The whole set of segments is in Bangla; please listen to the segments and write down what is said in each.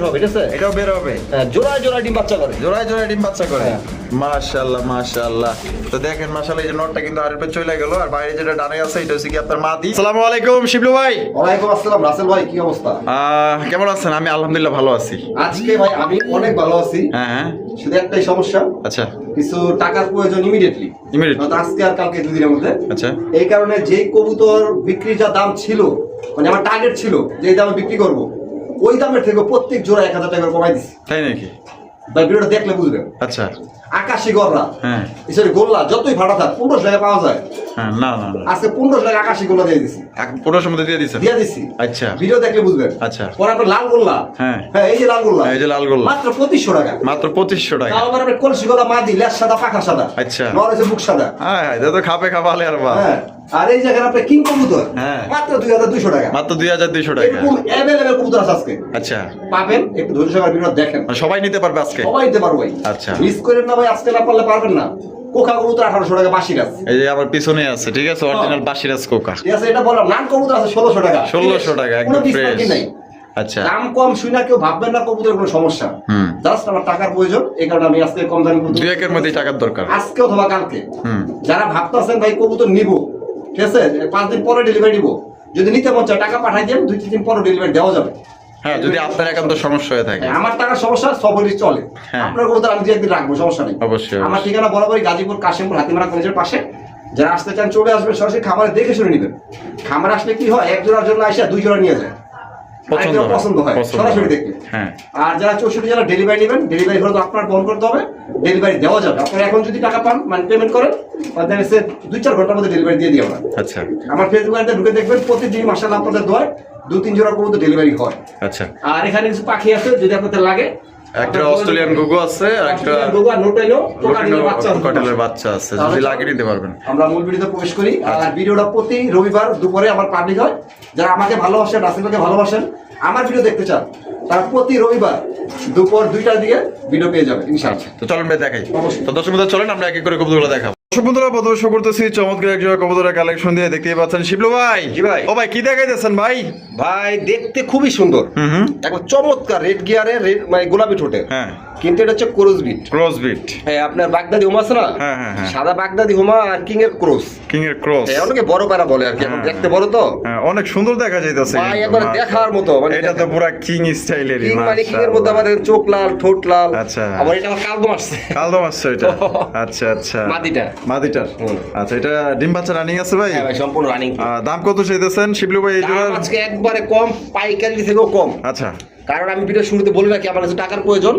বের হবে ঠিক আছে? এটাও বের হবে জোড়ায় জোড়ায় ডিম বাচ্চা করে। জোড়ায় জোড়ায় ডিম বাচ্চা করে। মাশাআল্লাহ মাশাআল্লাহ। তো দেখেন মাশাআল্লাহ এই নটটা কিন্তু আরের পেছনে চলে গেল আর বাইরে যেটা ডানে আছে এটা হচ্ছে কি আপনার মাদি। আসসালামু আলাইকুম শিবলু ভাই। ওয়ালাইকুম আসসালাম রাসেল ভাই কি অবস্থা? কেমন আছেন? আমি আলহামদুলিল্লাহ ভালো আছি। আজকে ভাই আমি অনেক ভালো আছি। হ্যাঁ হ্যাঁ। শুধু একটাই সমস্যা আচ্ছা। কিছু টাকার প্রয়োজন ইমিডিয়েটলি Immediately? আজকে আর কালকে দুদিনের মধ্যে। আচ্ছা। এই কারণে যে কবুতর বিক্রির যা দাম ছিল মানে আমার টার্গেট ছিল যে দামে বিক্রি করব ওই দামের থেকে প্রত্যেক জোড়া এক হাজার টাকা কমাই দিচ্ছে তাই নাকি? ভাই ভিডিওটা দেখলে বুঝবেন। আচ্ছা। আকাশি গররা হ্যাঁ। গোল্লা যতই ভাড়া থাক পনেরোশো টাকা পাওয়া যায়। হ্যাঁ না না না। আজকে পনেরোশো টাকা আকাশি গোল্লা দিয়ে দিছি। পনেরোশো মধ্যে দিয়ে দিচ্ছেন দিয়ে দিছি। আচ্ছা। ভিডিও দেখলে বুঝবেন। আচ্ছা। পরে আপনার লাল গোল্লা। হ্যাঁ। হ্যাঁ এই যে লাল গোল্লা। এই যে লাল গোল্লা। মাত্র পঁচিশশো টাকা। মাত্র পঁচিশশো টাকা। তাও আবার কলসি গলা মাদি লেস সাদা পাখা সাদা। আচ্ছা। নর হচ্ছে বুক সাদা। হ্যাঁ হ্যাঁ তো খাপে খাপালে আর বা হ্যাঁ। আর এই জায়গায় আপনি কিং কবুতর। হ্যাঁ। মাত্র দুই হাজার দুইশো টাকা। মাত্র দুই হাজার দুইশো টাকা। অ্যাভেলেবেল কবুতর আছে আজকে। আচ্ছা। পাবেন একটু ধৈর্য সহকারে ভিডিও দেখেন। মানে সবাই নিতে পারবে আজকে? সবাই দিতে পারব। আচ্ছা। মিস করেন না ভাই আজকে না পারলে পারবেন না। কোকা কবুতর আঠারোশো টাকা বাসি এই যে আমার পিছনে আছে ঠিক আছে? অরিজিনাল বাসিরাজ কোকা। ঠিক আছে এটা বললাম নান কবুতর আছে ষোলোশো টাকা। ষোলোশো টাকা একদম ফ্রেশ আচ্ছা। দাম কম শুই না কেউ ভাববেন না কবুতরের কোনো সমস্যা। জাস্ট আমার টাকার প্রয়োজন এই কারণে আমি আজকে কম দামি দুই একের মধ্যেই টাকার দরকার। আজকে অথবা কালকে। যারা ভাবতেছেন ভাই কবুতর নিব ঠিক আছে? পাঁচ দিন পরে ডেলিভারি দিব যদি নিতে মন চায় টাকা পাঠাই দেন দুই তিন দিন পরে ডেলিভারি দেওয়া যাবে। হ্যাঁ যদি আপনার একান্ত সমস্যা হয়ে থাকে। আমার টাকার সমস্যা সবরই চলে। হ্যাঁ। আপনার আমি একদিন রাখব সমস্যা নেই। অবশ্যই, আমার ঠিকানা বরাবরই গাজীপুর কাশিমপুর হাতিমারা কলেজের পাশে। যারা আসতে চান চলে সরাসরি খামারে দেখে শুনে নেবেন। খামারে আসলে কি হয় এক জোড়ার জন্য আসে দুই জোড়া নিয়ে যায়। পছন্দ হয়। পছন্দ হয় পছন্দ সরাসরি দেখলে হ্যাঁ। আর যারা চৌষট্টি জেলা ডেলিভারি নেবেন ডেলিভারি হলে তো আপনার বহন করতে হবে ডেলিভারি দেওয়া যাবে। আপনারা এখন যদি টাকা পান মানে পেমেন্ট করেন তাহলে সে দুই চার ঘণ্টার মধ্যে ডেলিভারি দিয়ে দিই আমরা। আচ্ছা। আমার ফেসবুক আইডিতে ঢুকে দেখবেন প্রতিদিন মাসাল আপনাদের দোয়ায় দু তিন জোড়া পর্যন্ত ডেলিভারি হয় আচ্ছা আর এখানে কিছু পাখি আছে যদি আপনাদের লাগে একটা অস্ট্রেলিয়ান গুগু আছে আর একটা গুগু কোকাটেলের বাচ্চা আছে। বাচ্চা আছে যদি। লাগিয়ে নিতে পারবেন আমরা মূল ভিডিওতে প্রবেশ করি আচ্ছা। আর ভিডিওটা প্রতি রবিবার দুপুরে আমার পাবলিক হয় যারা আমাকে ভালোবাসেন রাসেলকে ভালোবাসেন আমার ভিডিও দেখতে চান তারা প্রতি রবিবার দুপুর দুইটার দিকে ভিডিও পেয়ে যাবে ইনশাআল্লাহ তো চলেন ভাই দেখাই অবশ্যই। তো দর্শক বন্ধুরা চলেন আমরা এক এক করে কবুতরগুলো দেখাবো দর্শক বন্ধুরা প্রদর্শন করতেছি চমৎকার একজন কবুতরের কালেকশন দিয়ে। দেখতেই পাচ্ছেন শিবলু ভাই। জি ভাই। ও ভাই কি দেখাইতেছেন ভাই? ভাই দেখতে খুবই সুন্দর। একবার চমৎকার রেড গিয়ারে মানে গোলাপি ঠোঁটে হ্যাঁ। কিন্তু এটা হচ্ছে ক্রোজ বিট। Cross bit. হ্যাঁ আপনার বাগদাদি হোমা আছে না? হ্যাঁ, হ্যাঁ, হ্যাঁ। সাদা বাগদাদি হোমা আর কিং এর ক্রোস কিং এর ক্রস হ্যাঁ অনেকে বড় বলে আর কি এখন। দেখতে বড় তো। হ্যাঁ অনেক সুন্দর দেখা যাইতেছে ভাই একবার দেখার মতো মানে এটা তো পুরা কিং স্টাইলেরই কিং মানে কিং এর মধ্যে আমাদের চোখ লাল ঠোঁট লাল। আচ্ছা। আবার এটা আমার কালদম আসছে। কালদম আসছে এটা। আচ্ছা আচ্ছা। মাদিটা। মাদিটার। আচ্ছা এটা ডিম বাচ্চা রানিং আছে ভাই? হ্যাঁ ভাই সম্পূর্ণ রানিং দাম কত চাইতেছেন? শিবলু ভাই এই জোড়ার? আজকে একবারে কম পাইকারি থেকেও কম। আচ্ছা। কারণ আমি ভিডিও শুরুতে বলে রাখি আমার কাছে টাকার প্রয়োজন।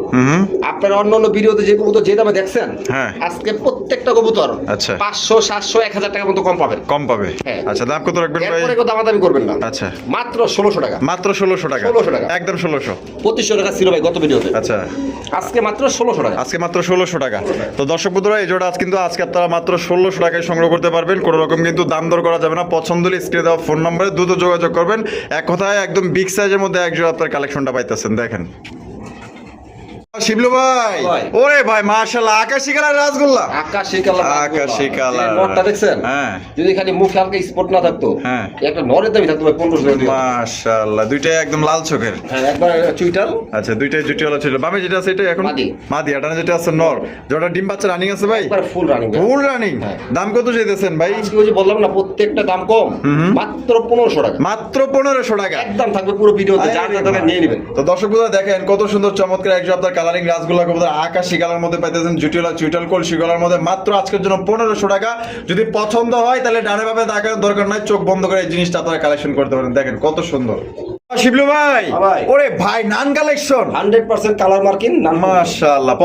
আপনারা অন্য অন্য ভিডিওতে যে কবুতর যে দামে দেখছেন হ্যাঁ। আজকে প্রত্যেকটা কবুতর আচ্ছা। পাঁচশো সাতশো এক হাজার টাকার মতো কম পাবেন কম পাবে। হ্যাঁ। আচ্ছা দাম কত রাখবেন এরপরে কেউ দামাদামি করবেন না। আচ্ছা। মাত্র ষোলোশো টাকা। মাত্র ষোলোশো টাকা? 1600 টাকা। একদম ষোলোশো। পঁচিশশো টাকা ছিল ভাই গত ভিডিওতে আচ্ছা। আজকে মাত্র ষোলোশো টাকা। আজকে মাত্র ষোলোশো টাকা। তো দর্শক বন্ধুরা এই জোড়া আজ কিন্তু আজকে আপনারা মাত্র ষোলোশো টাকায় সংগ্রহ করতে পারবেন। কোনো রকম কিন্তু দাম দর করা যাবে না। পছন্দ হলে স্ক্রিনে দেওয়া ফোন নম্বরে দ্রুত যোগাযোগ করবেন। এক কথায় একদম বিগ সাইজের মধ্যে এক জোড়া আপনার কালেকশনটা পাইতেছেন দেখেন। শিবলু ভাই। ওরে ভাই মার্শাল্লাহ আকাশি কালার রাসগোল্লা। আকাশি কালার আকাশি কালার। নটটা দেখছেন? হ্যাঁ। যদি খালি মুখে হালকা স্পট না থাকতো হ্যাঁ। একটা নরের দামি থাকতো ভাই পনেরোশো টাকা দিয়ে। মাশাআল্লাহ দুইটাই একদম লাল চোখের। হ্যাঁ একবার চুইটাল। আচ্ছা দুইটাই জুটি ওলা ছিল বামে যেটা আছে এটা এখন? মাদি। যেটা আছে নর। যেটা ডিম বাচ্চা রানিং আছে ভাই? একবার ফুল রানিং ফুল রানিং। দাম কত চাইতেছেন ভাই? আজকে ওই যে বললাম না প্রত্যেকটা দাম কম। মাত্র পনেরোশো টাকা। মাত্র পনেরোশো টাকা। একদম থাকবে পুরো ভিডিওতে যার দরকার নিয়ে নেবেন। তো দর্শক বন্ধুরা দেখেন কত সুন্দর চমৎকার একজন আপনার কালারিং গাছগুলো আকাশি কালার মধ্যে পাইতেছেন জুটিওলা চুইটাল কলসি গলার মধ্যে। মাত্র আজকের জন্য পনেরোশো টাকা। যদি পছন্দ হয়, তাহলে ডানে ভাবে দেখার দরকার নাই। চোখ বন্ধ করে এই জিনিসটা আপনারা কালেকশন করতে পারেন। দেখেন কত সুন্দর। শিবলু ভাই। হ্যাঁ ওরে ভাই নান collection. Hundred percent colour marking নাম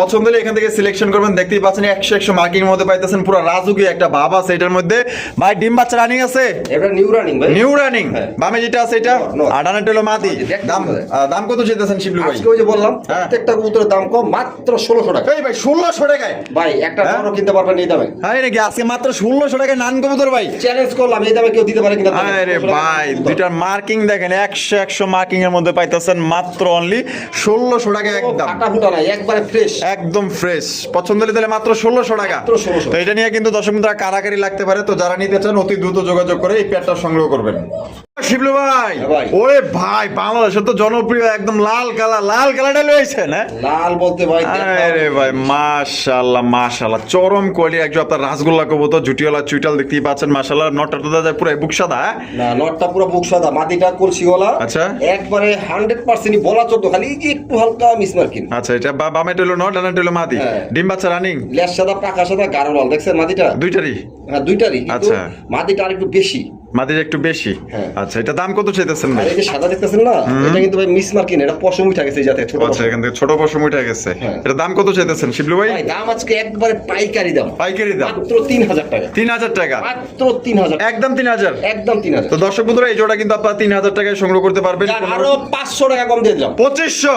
পছন্দ হলে এখান থেকে সিলেকশন করবেন। দেখতেই পাচ্ছেন একশো একশো মার্কিং মধ্যে পাইতেছেন পুরো রাজুকি একটা ভাব আছে এটার মধ্যে। ভাই ডিম বাচ্চা রানিং আছে? এটা নিউ রানিং ভাই। নিউ রানিং হ্যাঁ। বামে যেটা আছে এটা? No, no. টেলো মাটি দাম দাম কত চেতেছেন শিবলু ভাই? আজকে ওই যে বললাম হ্যাঁ। প্রত্যেকটা কবুতরের দাম কম মাত্র ষোলোশো টাকা। এই ভাই ষোলোশো টাকায়? ভাই একটা হ্যাঁ? বড় কিনতে পারবেন এই দামে। হ্যাঁ নাকি? আজকে মাত্র ষোলোশো টাকায় নান কবুতর ভাই। চ্যালেঞ্জ করলাম এই দামে কেউ দিতে পারে কিনা। আরে ভাই। দুইটার মার্কিং দেখেন একশো একশো মার্কিং এর মধ্যে পাইতেছেন মাত্র অনলি ষোলোশো টাকা একদম। একবারে ফ্রেশ একদম ফ্রেশ পছন্দ হলে তাহলে মাত্র ষোলোশো টাকা। মাত্র 1600 তো এটা নিয়ে কিন্তু দশম টাকা কারাকারি লাগতে পারে তো যারা নিতে চান অতি দ্রুত যোগাযোগ করে এই প্যাডটা সংগ্রহ করবেন। শিবলু ভাই। হ্যাঁ ওরে ভাই বাংলাদেশের তো জনপ্রিয় একদম লাল কালার লাল কালারটা লইছেন হ্যাঁ লাল বলতে ভাই আরে ভাই মাশাআল্লাহ মাশাআল্লাহ। চরম কোয়ালিটি একজন আপনার রাসগোল্লা কবুতর জুটিওয়ালা চুইটাল দেখতেই পাচ্ছেন মাশাআল্লাহ। নটটা তো দাদা পুরো বুক সাদা হ্যাঁ? না নটটা পুরো বুক সাদা মাটিটা কলসিওয়ালা। আচ্ছা। একবারে হান্ড্রেড পার্সেন্ট বলা চোদ্দ খালি একটু হালকা মিস মার্কিন। আচ্ছা এটা বা- বামে টেলো নট ডানা টেলো মাদি। হ্যাঁ। ডিম বাচ্চা রানিং? লেস সাদা পাকা সাদা গাঢ় লাল দেখছেন মাটিটা? দুইটারই? হ্যাঁ দুইটারই আচ্ছা। মাটিটা আর একটু বেশি। মাদির একটু বেশি? হ্যাঁ। আচ্ছা এটা দাম কত চাইতেছেন ভাই? এই যে সাদা দেখতেছেন না এটা কিন্তু ভাই মিস মার্কিন এটা পশম উঠে গেছে এই জাতে ছোট আচ্ছা এখান থেকে ছোট পশম উঠে গেছে। হ্যাঁ। এটা দাম কত চাইতেছেন শিবলু ভাই? দাম আজকে একবারে পাইকারি দাম। পাইকারি দাম। মাত্র তিন হাজার টাকা। তিন হাজার টাকা? মাত্র তিন হাজার একদম তিন হাজার? একদম তিন হাজার তো দর্শক বন্ধুরা এই জোড়া কিন্তু আপনারা তিন হাজার টাকায় সংগ্রহ করতে পারবেন। আরও পাঁচশো টাকা কম দিয়ে দিলাম। পঁচিশশো?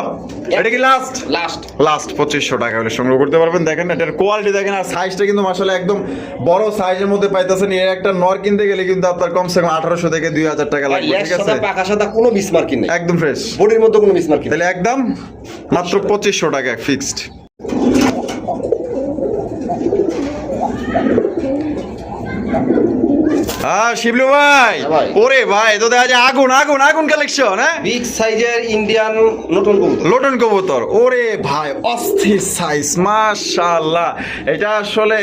এটা কি লাস্ট লাস্ট লাস্ট পঁচিশশো টাকা হলে সংগ্রহ করতে পারবেন। দেখেন এটার কোয়ালিটি দেখেন আর সাইজটা কিন্তু মাসালে একদম বড় সাইজের মধ্যে পাইতেছেন। এর একটা নর কিনতে গেলে কিন্তু আপনার কমসে কম আঠারোশো থেকে দুই হাজার টাকা লাগবে ঠিক আছে? পাকা সাদা কোনো বিসমার্কি নেই। একদম ফ্রেশ বডির মধ্যে কোনো বিসমার্কি তাহলে একদম মাত্র পঁচিশশো টাকা ফিক্সড হ্যাঁ শিবলু ভাই। ওরে ভাই তো দেখা যায় আগুন আগুন আগুন কালেকশন হ্যাঁ? বিগ সাইজের ইন্ডিয়ান নতুন কবুতর। লোটন কবুতর ওরে ভাই অস্থির সাইজ মাশাআল্লাহ। এটা আসলে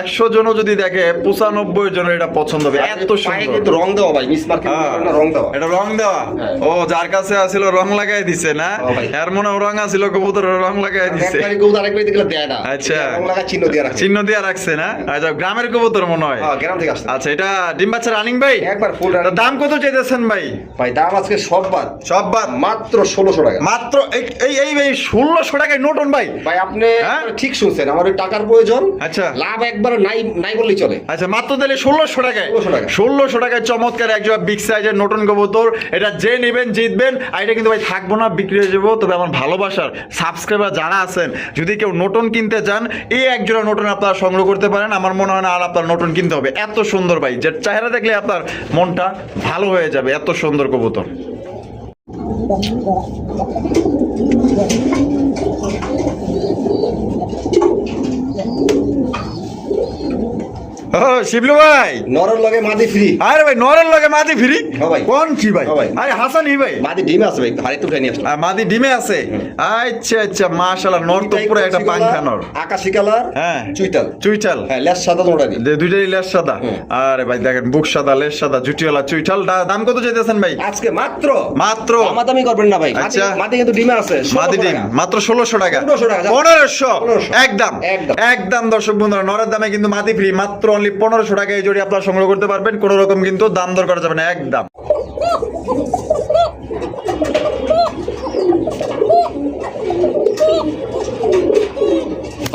একশো জনও যদি দেখে পঁচানব্বই জনের এটা পছন্দ হবে। এত সুন্দর। কিন্তু রং দেওয়া ভাই মিস হ্যাঁ। না রং দেওয়া। এটা রং দেওয়া? হ্যাঁ। ও যার কাছে আছিল রং লাগাই দিছে না? এর মনে হয় রং আছিল কবুতর রং লাগাই দিছে। একবারই কবুতর আরেকবার দেয় না। আচ্ছা। রং লাগা চিহ্ন দিয়ে রাখে চিহ্ন দিয়ে রাখছে না? আচ্ছা গ্রামের কবুতর মনে হয়। হ্যাঁ গ্রাম থেকে আসছে। আচ্ছা এটা ডিম বাচ্চা রানিং ভাই? একবার ফুল দাম কত চাইতেছেন ভাই? ভাই দাম আজকে সব বাদ। সব বাদ? মাত্র ষোলোশো টাকা। মাত্র এই- এই ভাই ষোলোশো টাকায় নোটন ভাই। ভাই আপনি হ্যাঁ? ঠিক শুনছেন আমার টাকার প্রয়োজন। আচ্ছা। লাভ একবার নাই নাই বললেই চলে। আচ্ছা মাত্র তাহলে ষোলোশো টাকায়। 1600 টাকা। ষোলোশো টাকায় চমৎকার একজন বিগ সাইজের নতুন কবুতর। এটা যে নেবেন জিতবেন। আর এটা কিন্তু ভাই থাকব না বিক্রি হয়ে যাব। তবে আমার ভালোবাসার সাবস্ক্রাইবার যারা আছেন যদি কেউ নোটন কিনতে চান এই একজোড়া নোটন আপনারা সংগ্রহ করতে পারেন। আমার মনে হয় না আর আপনার নোটন কিনতে হবে। এত সুন্দর ভাই যে চেহারা দেখলে আপনার মনটা ভালো হয়ে যাবে এত সুন্দর কবুতর। ও শিবলু ভাই। নরর লগে মাদি ফ্রি। আরে ভাই নরের লগে মাদি ফিরি? ভাই। কোন কি ভাই? আরে হাসানি ভাই। মাদি ডিম আছে ভাই হাড়ি তো নিয়ে আসলাম। মাদি ডিমে আছে? আচ্ছা আচ্ছা মাশাআল্লাহ নর তো পুরো একটা পাংখা নর। আকাশি কালার হ্যাঁ। চুইটাল চুইটাল হ্যাঁ লেস সাদা নোটা দি দুইটাই লেস সাদা। আরে ভাই দেখেন বুক সাদা লেস সাদা জুটিওয়ালা চুইটাল দাম কত চাইতেছেন ভাই? আজকে মাত্র? মাত্র। দামাদামি করবেন না ভাই। আচ্ছা। মাদি কিন্তু ডিমে আছে মাদি ডিম। মাত্র ষোলোশো টাকা। 1500 টাকা, 1500 একদম। একদম। একদম দর্শক বন্ধুরা নরের দামে কিন্তু মাদি ফ্রি মাত্র অনলি পনেরোশো টাকা এই জোড়ি আপনারা সংগ্রহ করতে পারবেন। কোনো রকম কিন্তু দাম দর করা যাবে না একদম।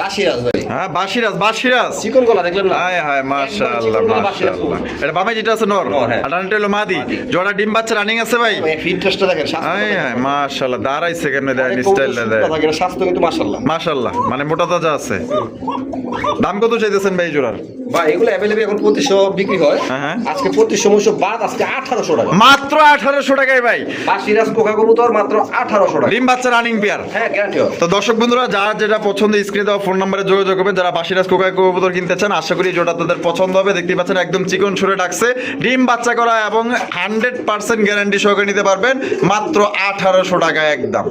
বাসিরাজ হ্যাঁ বাসিরাজ বাসিরাজ। চিকন গলা দেখলেন না? হায় হায় মাশাআল্লাহ একদম চিকন বাসিরাজ মাশাআল্লাহ। এটা বামে যেটা আছে নর। নর, হ্যাঁ। আর ডানটা হলো মাদি। জোড়া ডিম বাচ্চা রানিং আছে ভাই। ভাই ফিটনেসটা দেখেন স্বাস্থ্য হায় হায় মাশাআল্লাহ দাঁড়াইছে কেন দেয় স্টাইলটা দেয় সুস্থ থাকে স্বাস্থ্য কিন্তু মাশাআল্লাহ। মাশাআল্লাহ মানে মোটা তাজা আছে। দাম কত চাইতেছেন ভাই জোড়ার? ভাই এগুলো অ্যাভেলেবল এখন পঁচিশশো বিক্রি হয়। হ্যাঁ, হ্যাঁ। আজকে পঁচিশশো মুশো বাদ আজকে আঠারোশো টাকা। মাত্র আঠারোশো টাকায় ভাই। বাসিরাজ কোকা কবুতর মাত্র আঠারোশো টাকা। ডিম বাচ্চা রানিং পেয়ার হ্যাঁ গ্যারান্টি তো দর্শক বন্ধুরা যার যেটা পছন্দ স্ক্রিনে দেওয়া ফোন নম্বরে যোগাযোগ করবেন। যারা বাসিরাজ কোকায় কবুতর কিনতে চান আশা করি যেটা তাদের পছন্দ হবে। দেখতে পাচ্ছেন একদম চিকন ছুড়ে ডাকছে। ডিম বাচ্চা করা এবং হান্ড্রেড পার্সেন্ট গ্যারান্টি সহকারে নিতে পারবেন। মাত্র আঠারোশো টাকা একদম।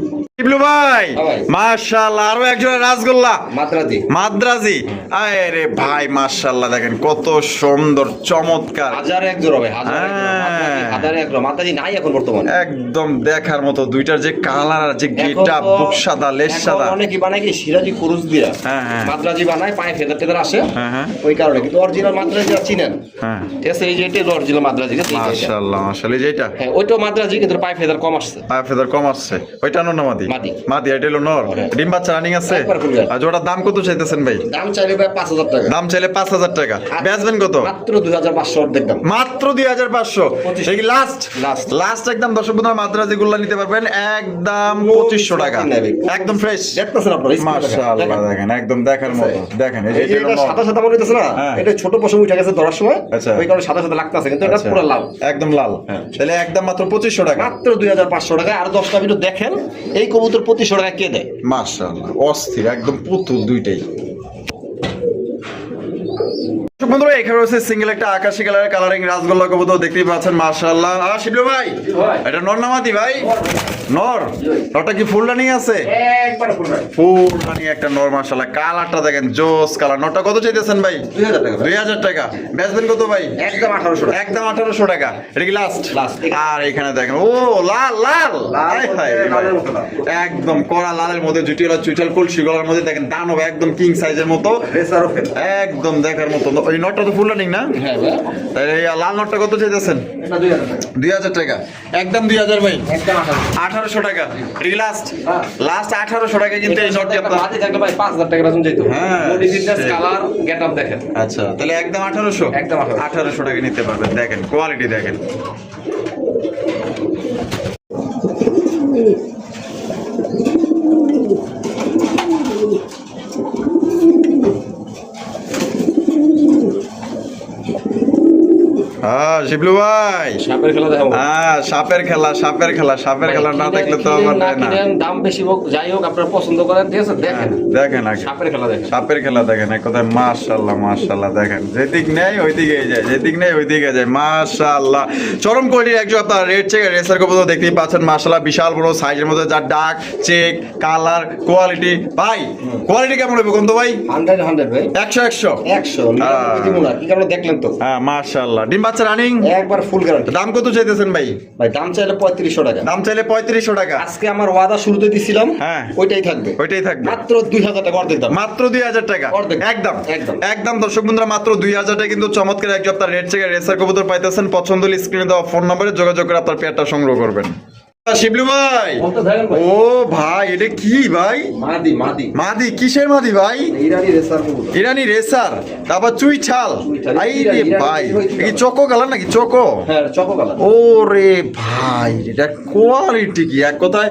ভাই হ্যাঁ মাশাআল্লাহ আরও একজন রাসগোল্লা। মাত্রাজি মাদ্রাজি? আরে ভাই মাশাআল্লাহ দেখেন কত সুন্দর চমৎকার। হাজার এক জোড়া ভাই হাজার এক জোড়া। হ্যাঁ। মাদ্রাজি, নাই এখন বর্তমানে। একদম দেখার মতো দুইটার যে কালার যে গেটা বুক সাদা লেস সাদা। অনেকে বানায় কি সিরাজি কুরুজ দিয়া। হ্যাঁ, হ্যাঁ। মাদ্রাজি বানায় পায়ে ফেদার টেদার আসে। হ্যাঁ, হ্যাঁ। ওই কারণে। কিন্তু অরিজিনাল মাদ্রাজি আর চিনেন। হ্যাঁ। ঠিক আছে এই যে এটা অরিজিনাল মাদ্রাজি। মাশাআল্লাহ মাশাআল্লাহ হ্যাঁ ওইটাও কিন্তু পায়ে ফেদার কম আসছে। পায়ে ফেদার কম আসছে। ওইটা নর না মাদি। মাদি। মাদি এটা হলো নর। হ্যাঁ। ডিম বাচ্চা রানিং আছে? একবার full guard। আর জোড়ার দাম কত চাইতেছেন ভাই? দাম চাইলে ভাই পাঁচ হাজার টাকা। দাম চাইলে পাঁচ হাজার টাকা। বেচবেন কত? মাত্র দুই হাজার পাঁচশো অর্ধেক দাম। মাত্র দুই হাজার পাঁচশো। পঁচিশশো। এই লাস্ট Last। লাস্ট একদম দর্শক বন্ধুরা মাদ্রাজি গুল্লা নিতে পারবেন। একদম পঁচিশশো টাকা। একদম ফ্রেশ দেখতেছেন আপনারা screen এ দেখেন। মাশাআল্লাহ দেখেন। একদম দেখার মতো। দেখেন এই যে এটা এটা সাদা সাদা মনে হইতেছে না। এটা ছোট পশম উঠে গেছে ধরার সময়। আচ্ছা। ওই কারণে সাদা সাদা লাগতেছে কিন্তু এটা আচ্ছা। পুরো লাল। একদম লাল। হ্যাঁ। তাহলে একদম মাত্র পঁচিশশো টাকা। মাত্র দুই হাজার পাঁচশো টাকা। আর দশটা ভিডিও দেখেন এই কবুতর পঁচিশশো টাকা কে দেয়? মাশাআল্লাহ অস্থির একদম পুতুল দুইটাই। বন্ধুরা এখানে রয়েছে সিঙ্গেল একটা আকাশি কালারের কালারিং রাসগোল্লা কবুতর দেখতেই পাচ্ছেন মাশাআল্লাহ। আ শিবলু ভাই। এটা নর নামাতি ভাই? নর? নরটা কি ফুল রানিং আছে? Full running. একটা নর মাশাআল্লাহ। কালারটা দেখেন জোস কালার। নরটা কত চাইতেছেন ভাই? দুই হাজার টাকা। বেচবেন কত ভাই? একদম আঠারোশো একদম আঠারোশো টাকা। এটা কি লাস্ট আর এখানে দেখেন ও লাল লাল। একদম কড়া লালের মধ্যে জুটিয়ালা চুইটাল কলসি গলার মধ্যে দেখেন দানব একদম কিং সাইজের মতো। একদম দেখার মতো। ওই নটটা তো ফুল রানিং না? হ্যাঁ তাহলে এই লাল নটটা কত চাইতেছেন? এটা দুই হাজার টাকা। একদম দুই হাজার ভাই। আঠারোশো। টাকা। লাস্ট হ্যাঁ। লাস্ট আঠারোশো টাকা কিন্তু এই নটটি আপনার থাকলে ভাই পাঁচ হাজার টাকা বেতন যেত। হ্যাঁ, কালার গেট আপ দেখেন। আচ্ছা তাহলে একদম আঠারোশো? একদম 1800 আঠারোশো টাকা নিতে পারবেন। দেখেন কোয়ালিটি দেখেন। হ্যাঁ শিবলু ভাই। সাপের খেলা দেখাবো। হ্যাঁ সাপের খেলা সাপের খেলা সাপের খেলা না দেখলে তো কিনেন হয় না দাম বেশি হোক যাই হোক আপনারা পছন্দ করেন ঠিক আছে? দেখেন। দেখেন সাপের খেলা দেখেন। সাপের খেলা দেখেন এক কথায় মাশাল্লাহ মাশাল্লাহ দেখেন। যেদিক নেই ওই যায় যেদিক নেই ওই যায় মাশাল্লাহ চরম কোয়ালিটির একজন আপনার রেড চেক রেসার কবুতর দেখতেই পাচ্ছেন বিশাল বড় সাইজের মধ্যে যার ডাক চেক কালার কোয়ালিটি ভাই কোয়ালিটি কেমন হবে কোন তো ভাই? হান্ড্রেড হান্ড্রেড ভাই। একশো একশো। একশো হ্যাঁ। না কি কারণে দেখলেন তো? হ্যাঁ মাশাল্লাহ ডিম বাচ্চা রানিং একবার ফুল গ্যারান্টি দাম কত চাইতেছেন ভাই? ভাই দাম চাইলে পঁয়ত্রিশশো টাকা। দাম চাইলে পঁয়ত্রিশশো টাকা। আজকে আমার ওয়াদা শুরুতে দিছিলাম হ্যাঁ। ওইটাই থাকবে। ওইটাই থাকবে। মাত্র দুই হাজার টাকা অর্ধেক দাম। মাত্র দুই হাজার টাকা। অর্ধেক। একদম। একদম। একদম দর্শক বন্ধুরা মাত্র দুই হাজার টাকা কিন্তু চমৎকার এক রেট চেকের রেসার কবুতর পাইতেছেন। পছন্দ হলে স্ক্রিনে দেওয়া ফোন নম্বরে যোগাযোগ করে আপনার পেয়ারটা সংগ্রহ করবেন। শিবলু ভাই। ও ভাই। এটা কি ভাই? মাদি মাদি। মাদি কিসের মাদি ভাই? ইরানি রেসার ইরানি রেসার তারপর চুই ছাল। আই রে ভাই কি চকো কালার নাকি চকো? হ্যাঁ চকো কালার। ও রে ভাই এটা কোয়ালিটি কি? এক কথায়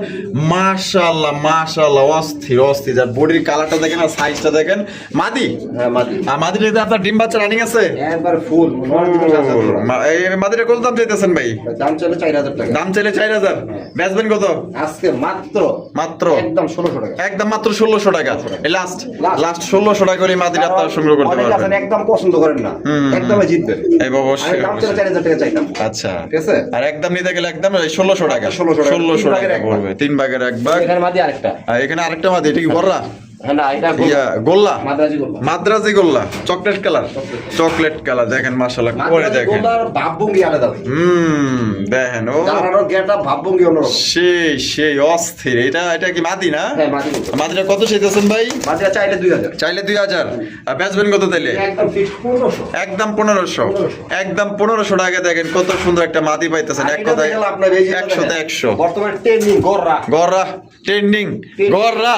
মাশাআল্লাহ মাশাআল্লাহ অস্থির অস্থির। যার বডির কালারটা দেখেন আর সাইজটা দেখেন। মাদি? হ্যাঁ মাদি। আর আপনার ডিম বাচ্চা রানিং আছে? একবার ফুল এই মাদিটা কত দাম চাইতেছেন ভাই? দাম চলে চার হাজার টাকা। দাম চাইলে চার হাজার। বেচবেন কত? আজকে মাত্র মাত্র। একদম 1600 টাকা। একদম মাত্র 1600 টাকা। লাস্ট লাস্ট 1600 টাকা করে আপনারা সংগ্রহ করতে পারবেন। আছেন একদম পছন্দ করেন না। হুম, হুম, একদমই জিতবে এই অবশ্যই আমি অবশ্যই দাম চলে অবশ্যই। চার হাজার টাকা চাইতাম। আচ্ছা। ঠিক আছে? আর একদম নিতে গেলে একদম ষোলোশো টাকা। 1600 টাকা। ষোলোশো তিন ভাগের টাকা এক ভাগ। পড়বে তিন ভাগের এক ভাগ। এখানে মাদি আরেকটা। আর এখানে আরেকটা মাদি এটা কি বড়রা? হ্যাঁ গোল্লা। মাদ্রাজি গোল্লা। Chocolate colour? চকলেট। কালার দেখেন মাশাআল্লাহ করে দেখেন। ভাবভঙ্গি আলাদা হুম দেখেন ও। দাঁড়ানোর ভাবভঙ্গি অন্যরকম। সেই সেই অস্থির। এটা এটা কি মাদি না? হ্যাঁ। মাদিটা কত চাইতেছেন ভাই? চাইলে দুই হাজার। চাইলে দুই হাজার। আর বেচবেন কত তাইলে? একদম পনেরোশো। একদম পনেরোশো। টাকা দেখেন কত সুন্দর একটা মাদি পাইতেছেন। এক কথায় একশোতে একশো। বর্তমানে গররা। গররা। ট্রেন্ডিং গররা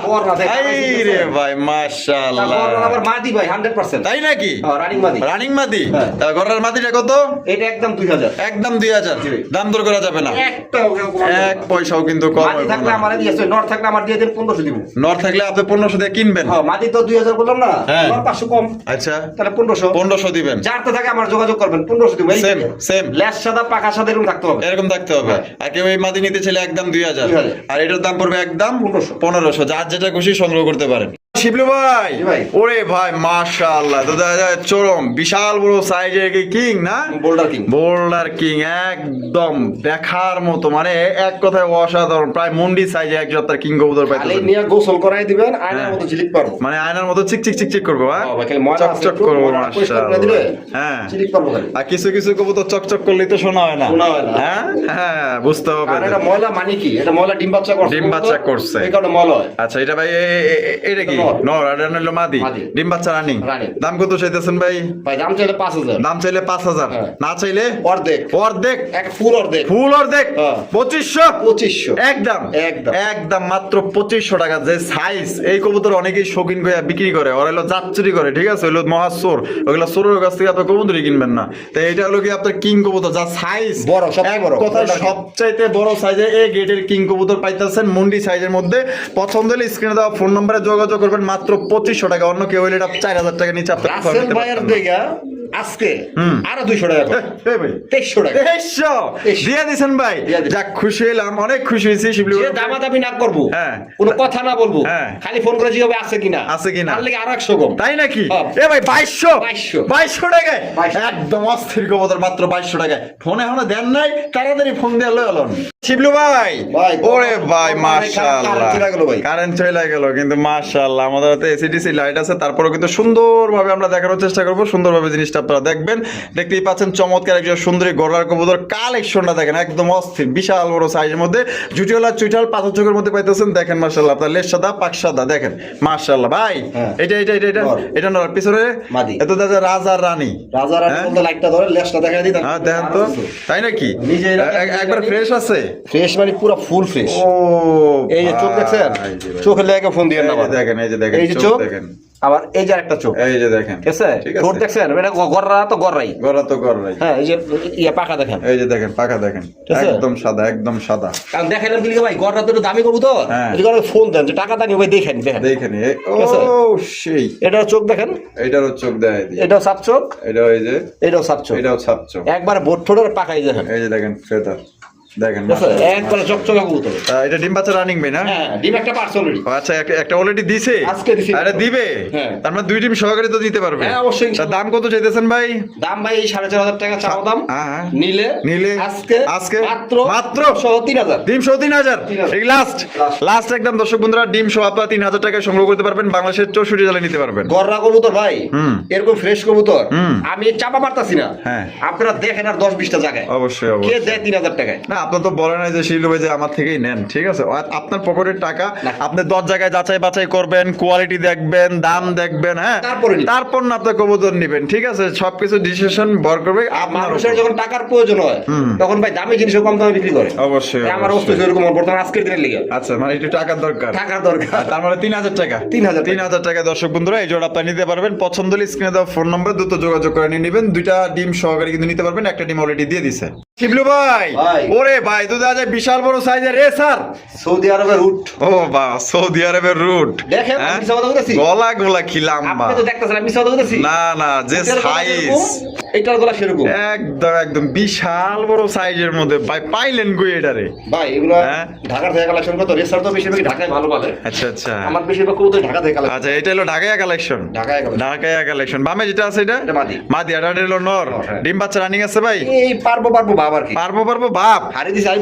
এই রে ভাই মাশাআল্লাহ। আবার মাদি ভাই হান্ড্রেড পার্সেন্ট তাই নাকি? রানিং মাদি। রানিং মাদি? হ্যাঁ। গররার মাদিটা কত? এটা একদম দুই হাজার। একদম দুই হাজার। দাম দর করা যাবে না। এক পয়সাও কিন্তু কম মাদি থাকলে না। আমার দিয়েছে নর থাকলে আমার দিয়ে দেন পনেরোশো দিব। নর থাকলে আপনি পনেরোশো দিয়ে কিনবেন। হ্যাঁ মাদি তো দুই হাজার বললাম না হ্যাঁ। নর পাঁচশো কম। আচ্ছা। তাহলে পনেরোশো। পনেরোশো দিবেন। যার তো থাকে আমার যোগাযোগ করবেন পনেরোশো দিব। এই Same, same. সাদা পাকা সাদা এরকম থাকতে হবে। এরকম থাকতে হবে। আর কেউ এই মাদি নিতে চাইলে একদম দুই হাজার। 2000 আর এটার দাম পড়বে একদম পনেরোশো। পনেরোশো যার যেটা খুশি সংগ্রহ করতে পারেন। শিবলু ভাই। ওরে ভাই মাশাআল্লাহ। তো দেখা চরম বিশাল বড় সাইজের কিং না? Boulder king. বোল্ডার কিং একদম দেখার মতো। মানে এক কথায় অসাধারণ প্রায় মন্ডি সাইজে এক কিং কবুতর খালি নিয়ে গোসল করাই দিবেন আয়নার হ্যাঁ। মতো ঝিলিক পারব। মানে আয়নার মতো চিক চিক চিক চিক করব হ্যাঁ? চকচক করব মাশাআল্লাহ। হ্যাঁ। ঝিলিক পারব আর কিছু কিছু কবুতর চকচক করলেই তো শোনা হয় না। শোনা হয় না। হ্যাঁ? হ্যাঁ বুঝতে হবে এটা ময়লা মানে কি? এটা ময়লা ডিম বাচ্চা করছে। ডিম বাচ্চা করছে। এই কারণে ময়লা হয়। আচ্ছা এটা ভাই এটা কি? নর। নর আর এটা হলো মাদি। মাদি। ডিম বাচ্চা রানিং। রানিং। দাম কত চাইতেছেন ভাই? ভাই দাম চাইলে পাঁচ হাজার। দাম চাইলে পাঁচ হাজার। হ্যাঁ। না চাইলে অর্ধেক। অর্ধেক। এক ফুল অর্ধেক। ফুল অর্ধেক? হ্যাঁ। পঁচিশশো? পঁচিশশো। একদম। একদম। একদম মাত্র পঁচিশশো টাকা। যে সাইজ এই কবুতর অনেকেই শৌখিন করে বিক্রি করে। ওরা হলো করে ঠিক আছে? হলো ওগুলো সোরের কাছ থেকে আপনার কবুতরই কিনবেন না। তো এটা হলো কি আপনার কিং কবুতর যা সাইজ বড়, সবচেয়ে। সবচাইতে বড় সাইজে এই গেটের কিং কবুতর পাইতেছেন মুন্ডি সাইজের মধ্যে। পছন্দ হলে স্ক্রিনে দেওয়া ফোন নম্বরে যোগাযোগ করবেন মাত্র পঁচিশশো টাকা অন্য কেউ হলে এটা চার হাজার টাকা নিচে আপনি কোথাও রাসেল নিতে ভাইয়ের পারবেন না। দেখা আজকে আরও দুইশো টাকা করে। এ, এ ভাই। তেইশশো টাকা। তেইশশো? তেইশশো। দিয়ে দিছেন ভাই। যাক খুশি হলাম অনেক খুশি হয়েছি শিবলি যে দামাদামি না করব হ্যাঁ। কোনো কথা না বলব হ্যাঁ। খালি ফোন করে জিজ্ঞাসা আছে কিনা। আছে কিনা? তার লেগে আরও একশো কম। তাই নাকি? হ্যাঁ। এ ভাই বাইশশো? 2200 বাইশশো টাকায়? একদম অস্থির কবতার মাত্র বাইশশো টাকায়। ফোনে এখনও দেন নাই তাড়াতাড়ি ফোন দিয়ে লয়ে এলন শিবলু ভাই ওরে ভাই তোমার মাশাআল্লাহ কারেন্ট চলে গেলো কারেন্ট চলে গেল কিন্তু মাশাআল্লাহ। আমাদের হাতে এসিডিসি লাইট আছে। তারপরেও কিন্তু সুন্দরভাবে আমরা দেখানোর চেষ্টা করব। সুন্দরভাবে জিনিসটা আপনারা দেখবেন। দেখতেই পাচ্ছেন চমৎকার একজন সুন্দরী গড়ার কবুতর কালেকশনটা দেখেন একদম অস্থির বিশাল বড় সাইজের মধ্যে। জুটিওলা চুইটাল পাথর চোখের মধ্যে পাইতেছেন। দেখেন মাশাআল্লাহ আপনার লেস সাদা পাক সাদা দেখেন। মাশাআল্লাহ ভাই হ্যাঁ। এটা এটা এটা এটা। এটা নর। পিছনে এত দাদা রাজা রানী। রাজা রানী হ্যাঁ? বলতে লাইটটা ধরে লেসটা দেখা দিই হ্যাঁ দেখেন তো। তাই নাকি? একবার ফ্রেশ আছে? ফ্রেশ মানে পুরো ফুল ফ্রেশ ও এই চোখ দেখছেন। চোখের লেগে ফোন দিয়ে না দেখেন এই যে দেখেন এই যে চোখ চোখ দেখেন। আবার এই যে একটা চোখ। এই যে দেখেন। ঠিক আছে? ঠোঁট দেখছেন? এটা গররা তো গররাই। গলা তো গড়াই হ্যাঁ এই যে ইয়া পাকা দেখেন। এই যে দেখেন পাকা দেখেন। একদম সাদা একদম সাদা। কারণ দেখাইলাম কি ভাই গররা তো দামি করব তো। হ্যাঁ। ফোন দেন যে টাকা দানি ভাই দেখেন দেখেন। দেখেন ও সেই। এটা চোখ দেখেন? এটারও চোখ এটাও সাপ চোখ? এটা এই যে এটাও সাপ চোখ। এটাও ছাপ চোখ। একবার বোট ঠোঁটের পাকাই দেখেন। এই যে দেখেন ফেদার দেখেন ঠিক আছে মাশাআল্লাহ। একবার চকচকা কবুতর। এটা ডিম বাচ্চা রানিং ভাই না? হ্যাঁ ডিম একটা পার্স অলরেডি আচ্ছা একটা অলরেডি দিছে? আজকে দিছে। আরে দিবে? হ্যাঁ। তার মানে দুই টিম সহকারে তো দিতে পারবে। হ্যাঁ, অবশ্যই। দাম কত চাইতেছেন ভাই? দাম ভাই এই সাড়ে চার হাজার টাকা চাওয়া দাম। হ্যাঁ, হ্যাঁ। নিলে নিলে আজকে আজকে মাত্র মাত্র সহ তিন হাজার। ডিম। এই লাস্ট লাস্ট একদম দর্শক বন্ধুরা ডিম সহ আপনারা তিন হাজার টাকায় সংগ্রহ করতে পারবেন বাংলাদেশের চৌষট্টি জেলায় নিতে পারবেন। গররা কবুতর ভাই এরকম ফ্রেশ কবুতর। আমি চাপা মারতাছি না। হ্যাঁ। আপনারা দেখেন আর দশ বিশটা জায়গায়। অবশ্যই কে দেয় তিন হাজার টাকায়? না আপনার তো বলে নাই যে শিলু ভাই যে আমার থেকেই নেন ঠিক আছে? আর আপনার পকেটের টাকা আপনি দশ জায়গায় যাচাই বাছাই করবেন কোয়ালিটি দেখবেন দাম দেখবেন হ্যাঁ? তারপর না আপনার কবুতর নিবেন ঠিক আছে? সবকিছু ডিসিশন ভর করবে মানুষের যখন টাকার প্রয়োজন হয় তখন ভাই দামি জিনিস কম দামে বিক্রি করে। অবশ্যই আমার এরকম বর্তমান আজকের দিনের লিগে। আচ্ছা মানে একটু টাকার দরকার। টাকার দরকার। তার মানে তিন হাজার টাকা। 3000 তিন হাজার টাকা দর্শক বন্ধুরা এই জোড়া আপনি নিতে পারবেন। পছন্দ হলে স্ক্রিনে দেওয়া ফোন নম্বর দ্রুত যোগাযোগ করে নিয়ে নেবেন। দুইটা ডিম সহকারে কিন্তু নিতে পারবেন একটা ডিম অলরেডি দিয়ে দিছে। শিবলু ভাই ভাই। ওরে ভাই তো দেখা যায় বিশাল বড় সাইজের। রে স্যার। সৌদি আরবের উট ও বা সৌদি আরবের রুট দেখেন বলতেছি। গলা গোলা কি লম্বা। আপনি তো দেখতেছেন আমি কথা না না যে সাইজ এটার গলা সেরকম। একদম একদম বিশাল বড় সাইজের মধ্যে। ভাই পাইলেন এটারে ভাই এগুলো হ্যাঁ। ঢাকার থেকে কালেকশন করতো রেসার তো বেশিরভাগ ঢাকায় ভালো আচ্ছা আচ্ছা। আমার বেশিরভাগ কবুতর ঢাকা থেকে কালেকশন আচ্ছা এটা হলো ঢাকায়া কালেকশন ঢাকায়। ঢাকায়া কালেকশন বামে যেটা আছে এটা? মাদি। মাদি এটা হলো নর। হ্যাঁ। ডিম বাচ্চা রানিং আছে ভাই? এই পারব পারব বাবা আর কি। পারব পারব বাপ হারিয়ে দিছি আমি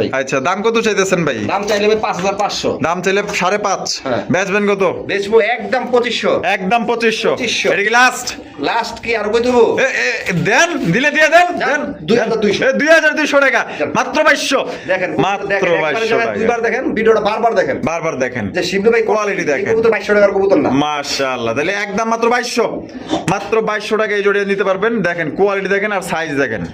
ভাই। আচ্ছা দাম কত চাইতেছেন ভাই? দাম চাইলে ভাই পাঁচ হাজার পাঁচশো। দাম চাইলে সাড়ে পাঁচ। হ্যাঁ। বেচবেন কত? বেচবো একদম পঁচিশশো। একদম পঁচিশশো। 2500 এটা কি লাস্ট লাস্ট কি আর কই দেবো? দেন দিলে দিয়ে দেন দেন, দেন দুই হাজার দুইশো। এ, দুই হাজার দুইশো টাকা। মাত্র বাইশশো। দেখেন মাত্র বাইশশো দুইবার দেখেন ভিডিওটা বারবার দেখেন। বারবার দেখেন। যে ভাই Quality দেখেন। কবুতর বাইশশো টাকার কবুতর না। মাশাআল্লাহ তাহলে একদম মাত্র বাইশশো। মাত্র বাইশশো টাকা এই জড়িয়ে নিতে পারবেন। দেখেন কোয়ালিটি দেখেন আর সাইজ দেখেন।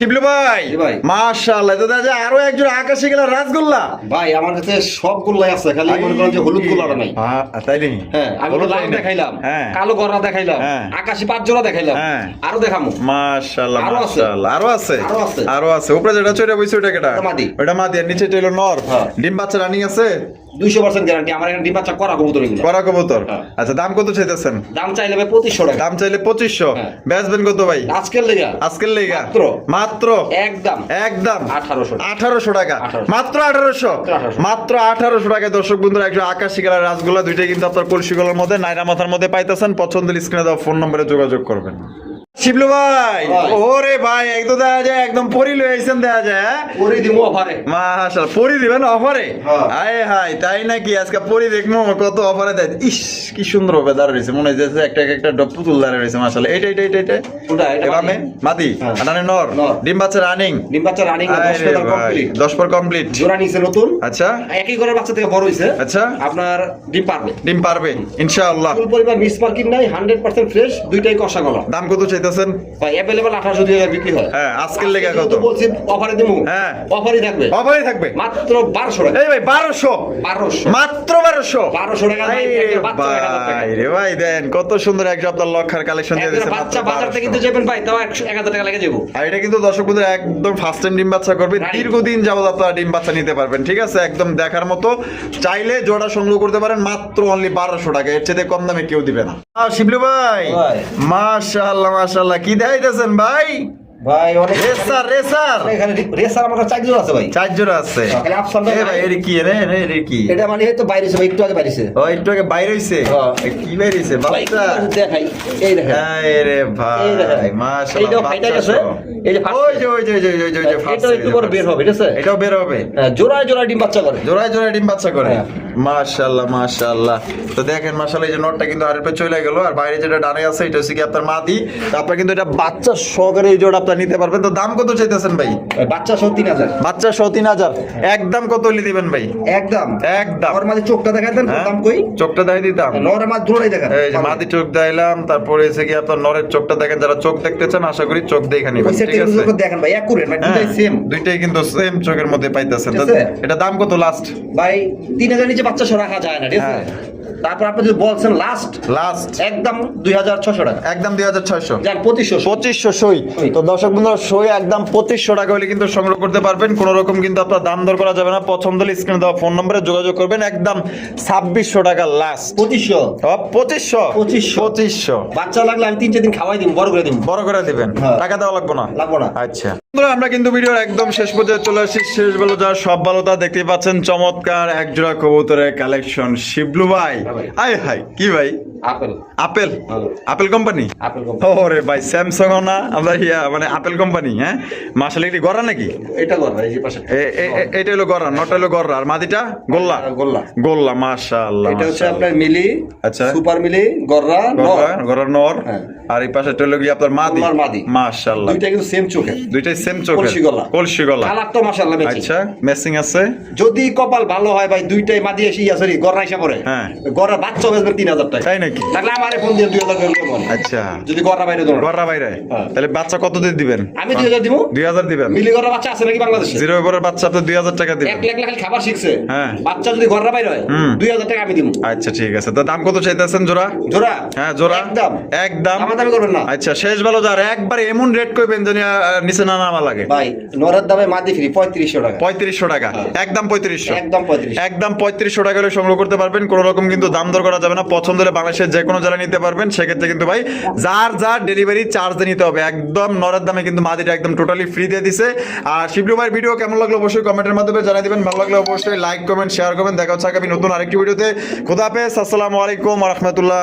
শিবলু ভাই ভাই। মাশাআল্লাহ তো দেখা আরও একজন আকাশি গেল রাসগোল্লা ভাই আমার কাছে সবগুলাই আছে খালি মনে করেন যে হলুদ গুলাটা নাই তাই নি হ্যাঁ আমি লাল দেখাইলাম কালো গররা দেখাইলাম। আকাশি পাঁচ জোড়া দেখাইলাম হ্যাঁ। আরও দেখামু মাশাআল্লাহ আরও আছে। মাশাআল্লাহ আরও আছে আরও আছে। আরও আছে উপরে যেটা চড়ে বইছে ওটা কেটা মাদি। ওটা মাদি আর নিচে নর হ্যাঁ। ডিম বাচ্চা রানিং আছে দুইশো পার্সেন্ট গ্যারান্টি আমার এখানে করা কবুতর এগুলো। করা কবুতর? হ্যাঁ। আচ্ছা দাম কত চাইতেছেন? দাম চাইলে ভাই পঁচিশশো টাকা। দাম চাইলে পঁচিশশো। হ্যাঁ। বেচবেন কত ভাই? আজকের লেগা? আজকের লেগা? মাত্র। মাত্র? একদম একদম আঠারোশো আঠারোশো টাকা। মাত্র আঠারোশো? মাত্র আঠারোশো। টাকা দর্শক বন্ধুরা একশো আকাশি কালার রাসগুলা দুইটাই কিন্তু আপনার কলসিগুলোর মধ্যে নাইরা মাথার মধ্যে পাইতেছেন। পছন্দের স্ক্রিনে দেওয়া ফোন নম্বরে যোগাযোগ করবেন। শিবলু ভাই। ওরে ভাই একদম দেখা যায় একদম পরি লয়ে আইছেন দেখা যায় হ্যাঁ? করে দিব অফারে মাশাল পরি দিবেন অফারে হ্যাঁ। আয় হাই তাই নাকি? আজকে পরি দেখব কত অফারে দেয়। ইস কি সুন্দর ভাবে দাঁড়া রয়েছে মনে হচ্ছে একটা একটা ডব পুতুল দাঁড়া রয়েছে মাশাল এটা এটা এটা এটা মাদি? নর। ডিম বাচ্চা রানিং ডিম বাচ্চা রানিং দশ পেদাল কমপ্লিট দশ পর কমপ্লিট জোড়া নিচে নতুন। আচ্ছা। একই ঘরের বাচ্চা থেকে বড় হয়েছে আচ্ছা। আপনার ডিম পারবে। ডিম পারবে ইনশাআল্লাহ। ফুল পরিমাণ মিস মার্কিং নাই হান্ড্রেড পার্সেন্ট ফ্রেশ দুইটাই কষা গলা। দাম কত চাইতেছেন? ভাই দুই হাজার বিক্রি হয়। হ্যাঁ আজকের লেগে কত? বলছি অফারে দিব। হ্যাঁ। অফারই থাকবে। অফারই থাকবে? মাত্র বারোশো টাকা। এই ভাই বারোশো? বারোশো। মাত্র বারোশো? বারোশো টাকা ভাই রে টাকা। ভাই দেন কত সুন্দর এক লক্ষার কালেকশন দিয়ে একজন দিয়েছে বাচ্চা বাজার থেকে কিন্তু যাবেন ভাই তাও একশো এক হাজার টাকা লেগে যাব। আর এটা কিন্তু দর্শক বন্ধুরা একদম ফার্স্ট টাইম ডিম বাচ্চা করবে দীর্ঘদিন যাবত আপনারা ডিম বাচ্চা নিতে পারবেন ঠিক আছে? একদম দেখার মতো। চাইলে জোড়া সংগ্রহ করতে পারেন মাত্র অনলি বারোশো টাকা এর চেয়ে কম দামে কেউ দিবে না। শিবলু ভাই। মাশাআল্লাহ মাশাআল্লাহ কি দেখাইতেছেন ভাই? ভাই অনেক রেসার রেসার। এখানে রেসার আমার চার জন আছে ভাই। চার জোড়া আছে খালি আপসান এ ভাই এর কি রে রে এর কি? এটা মানে হয়তো বাইরে ভাই একটু আগে বাইরেছে। ও একটু আগে বাইরে হইছে? হ্যাঁ। কি বাইরে হইছে বাচ্চা। দেখাই। এই দেখেন। এই ভাই মাশাআল্লাহ এইটাও ফাইটা গেছে। এই যে ওই যে ওই যে ওই যে ওই যে ওই যে first এটাও একটু পরে বের হবে, ঠিক আছে? এটাও বের হবে? হ্যাঁ, জোড়ায় জোড়ায় ডিম বাচ্চা করে। জোড়ায় জোড়ায় ডিম বাচ্চা করে। হ্যাঁ। মাশাআল্লাহ মাশাআল্লাহ। তো দেখেন মাশাআল্লাহ এই যে নটটা কিন্তু আরের পে চলে গেল। আর বাইরে যেটা ডানে আছে এটা হচ্ছে কি আপনার মাদি। তো আপনার কিন্তু এটা বাচ্চা সহকারে এই জোড়া আপনার নিতে পারবেন? তো দাম কত চাইতেছেন ভাই? বাচ্চা সহ তিন হাজার। বাচ্চা সহ তিন হাজার। একদম কত হলে দিবেন ভাই? একদম। একদম। ওর মাঝে চোখটা দেখাই দেন হ্যাঁ? দাম কই? চোখটা দেখাই দিতাম। নর মাছ ধরে দেখেন। এই যে মাদি চোখ দিলাম তারপরে এসে কি আপনার নরের চোখটা দেখেন যারা চোখ দেখতে চান আশা করি চোখ দেখে নিবেন ঠিক আছে? দেখেন ভাই একুরেট ভাই দুটাই হ্যাঁ, সেম দুইটাই কিন্তু সেম চোখের মধ্যে পাইতেছেন? এটা দাম কত লাস্ট ভাই তিন হাজার নিচে বাচ্চা সহ রাখা যায় না ঠিক আছে? হ্যাঁ। তারপর আপনি যদি বলছেন লাস্ট লাস্ট একদম দুই হাজার ছশো টাকা। একদম দুই হাজার ছয়শো। যান পঁচিশশো। পঁচিশশো সই। তো দর্শক বন্ধুরা সই একদম পঁচিশশো টাকা হলে কিন্তু সংগ্রহ করতে পারবেন। কোনো রকম কিন্তু আপনার দাম দর করা যাবে না। পছন্দ হলে স্ক্রিনে দেওয়া ফোন নম্বরে যোগাযোগ করবেন। একদম ছাব্বিশশো টাকা লাস্ট পঁচিশশো। পঁচিশশো? 2500 পঁচিশশো। বাচ্চা লাগলে আমি তিন চার দিন খাওয়াই দিব বড় করে দিব বড় করে দিবেন। হ্যাঁ। টাকা দেওয়া লাগবে না? লাগবো না। আচ্ছা। আমরা কিন্তু ভিডিওর একদম শেষ পর্যায়ে চলে আসছি শেষ বেলো যা সব ভালো তা দেখতে পাচ্ছেন। চমৎকার এক জোড়া কবুতরের কালেকশন শিবলু ভাই। আয় হাই কি ভাই? আপেল। আপেল? হ্যাঁ। Apple company? ওরে ভাই স্যামসাং না আমরা ইয়া মানে আপেল কোম্পানি হ্যাঁ? মাসালে কি গড়া নাকি? এটা ভাই এই যে পাশে। এটা হলো গড়া নটা হলো গড়া আর মাদিটা? গোল্লা? গোল্লা। গোল্লা মাশাআল্লাহ এটা হচ্ছে আপনার মিলি আচ্ছা। সুপার মিলি গড়া গড়া নর। হ্যাঁ। আর এই পাশে হলো কি আপনার মাদি। মাদি। মাশাআল্লাহ। দুইটা কিন্তু সেম চোখে। দুইটাই সেম চোখের কলসি গলা। কলসি গলা। কালার তো মাশাআল্লাহ ম্যাচিং আচ্ছা মেসিং আছে। যদি কপাল ভালো হয় ভাই দুইটাই মাদি এসে ইয়া সরি গররা হিসাব করে হ্যাঁ। গররা বাচ্চা তিন হাজার টাকা। তাই নাকি? তাহলে আমারে ফোন দিয়ে দুই হাজার আচ্ছা। যদি গররা বাইরে ধরো গড়া বাইরে। হ্যাঁ। তাহলে বাচ্চা কত দিয়ে দিবেন? আমি দুই হাজার দিব। দুই হাজার দিবেন? মিলি গররা বাচ্চা আছে নাকি বাংলাদেশে? জিরো এবারের বাচ্চা আপনি দুই হাজার টাকা দিবেন। এক লাখ খালি খাবার শিখছে। হ্যাঁ। বাচ্চা যদি গররা বাইরে হয় দুই হাজার টাকা আমি দিব। আচ্ছা ঠিক আছে। তো দাম কত চাইতেছেন জোড়া? জোড়া? হ্যাঁ জোড়া। একদম। একদম। আমার দামি করবেন না। আচ্ছা শেষ ভালো যার। একবার এমন রেট করবেন যেন নিচে না নামা লাগে। ভাই নরের দামে মাদি ফ্রি পঁয়ত্রিশশো টাকা। পঁয়ত্রিশশো টাকা। একদম পঁয়ত্রিশশো। একদম পঁয়ত্রিশ। একদম পঁয়ত্রিশশো টাকা হলে সংগ্রহ করতে পারবেন। কোনো রকম কিন্তু দাম দর করা যাবে না। পছন্দ হলে বাংলাদেশের যে কোনো জেলায় নিতে পারবেন। সেক্ষেত্রে কিন্তু ভাই, যার যার ডেলিভারি চার্জ নিতে হবে। একদম নরের দামে কিন্তু মাদিটা একদম টোটালি ফ্রি দিয়ে দিছে। আর শিবলু ভাইয়ের ভিডিও কেমন লাগল অবশ্যই কমেন্টের মাধ্যমে জানিয়ে দেবেন। ভালো লাগলে অবশ্যই লাইক কমেন্ট শেয়ার করবেন। দেখা হচ্ছে আগামী নতুন আরেকটি ভিডিওতে খোদা হাফেজ, আসসালামু আলাইকুম রহমতুল্লাহ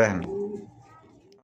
দেখেন